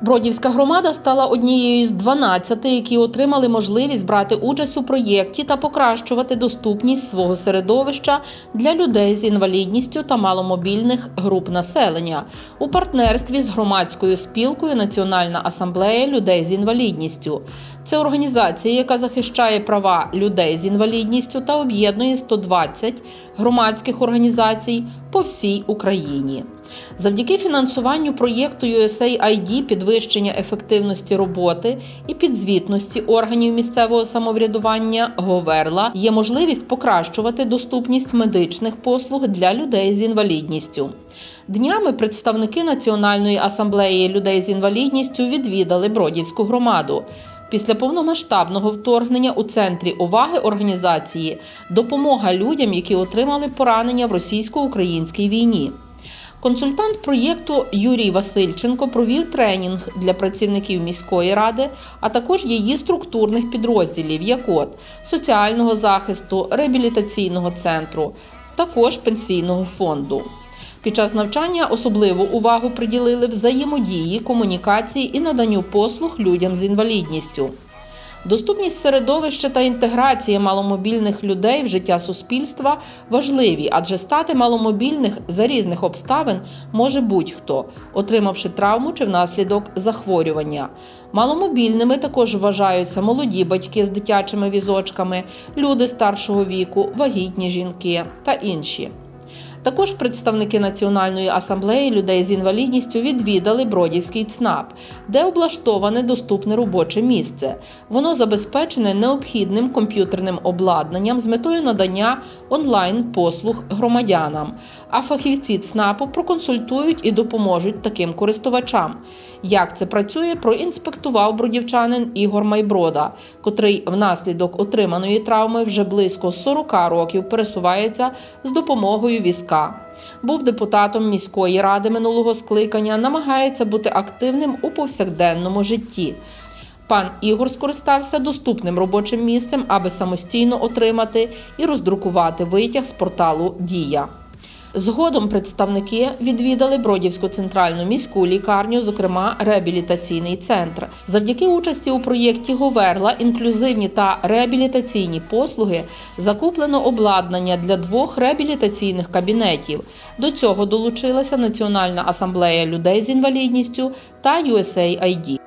Бродівська громада стала однією з 12, які отримали можливість брати участь у проєкті та покращувати доступність свого середовища для людей з інвалідністю та маломобільних груп населення у партнерстві з громадською спілкою Національна асамблея людей з інвалідністю. Це організація, яка захищає права людей з інвалідністю та об'єднує 120 громадських організацій по всій Україні. Завдяки фінансуванню проєкту USAID підвищення ефективності роботи і підзвітності органів місцевого самоврядування Говерла є можливість покращувати доступність медичних послуг для людей з інвалідністю. Днями представники Національної асамблеї людей з інвалідністю відвідали Бродівську громаду. Після повномасштабного вторгнення у центрі уваги організації допомога людям, які отримали поранення в російсько-українській війні. Консультант проєкту Юрій Васильченко провів тренінг для працівників міської ради, а також її структурних підрозділів, як от соціального захисту, реабілітаційного центру, також пенсійного фонду. Під час навчання особливу увагу приділили взаємодії, комунікації і наданню послуг людям з інвалідністю. Доступність середовища та інтеграція маломобільних людей в життя суспільства важливі, адже стати маломобільних за різних обставин може будь-хто, отримавши травму чи внаслідок захворювання. Маломобільними також вважаються молоді батьки з дитячими візочками, люди старшого віку, вагітні жінки та інші. Також представники Національної асамблеї людей з інвалідністю відвідали Бродівський ЦНАП, де облаштоване доступне робоче місце. Воно забезпечене необхідним комп'ютерним обладнанням з метою надання онлайн-послуг громадянам. А фахівці ЦНАПу проконсультують і допоможуть таким користувачам. Як це працює, проінспектував бродівчанин Ігор Майброда, котрий внаслідок отриманої травми вже близько 40 років пересувається з допомогою візка. Був депутатом міської ради минулого скликання, намагається бути активним у повсякденному житті. Пан Ігор скористався доступним робочим місцем, аби самостійно отримати і роздрукувати витяг з порталу Дія. Згодом представники відвідали Бродівську центральну міську лікарню, зокрема реабілітаційний центр. Завдяки участі у проєкті Говерла інклюзивні та реабілітаційні послуги закуплено обладнання для двох реабілітаційних кабінетів. До цього долучилася Національна асамблея людей з інвалідністю та USAID.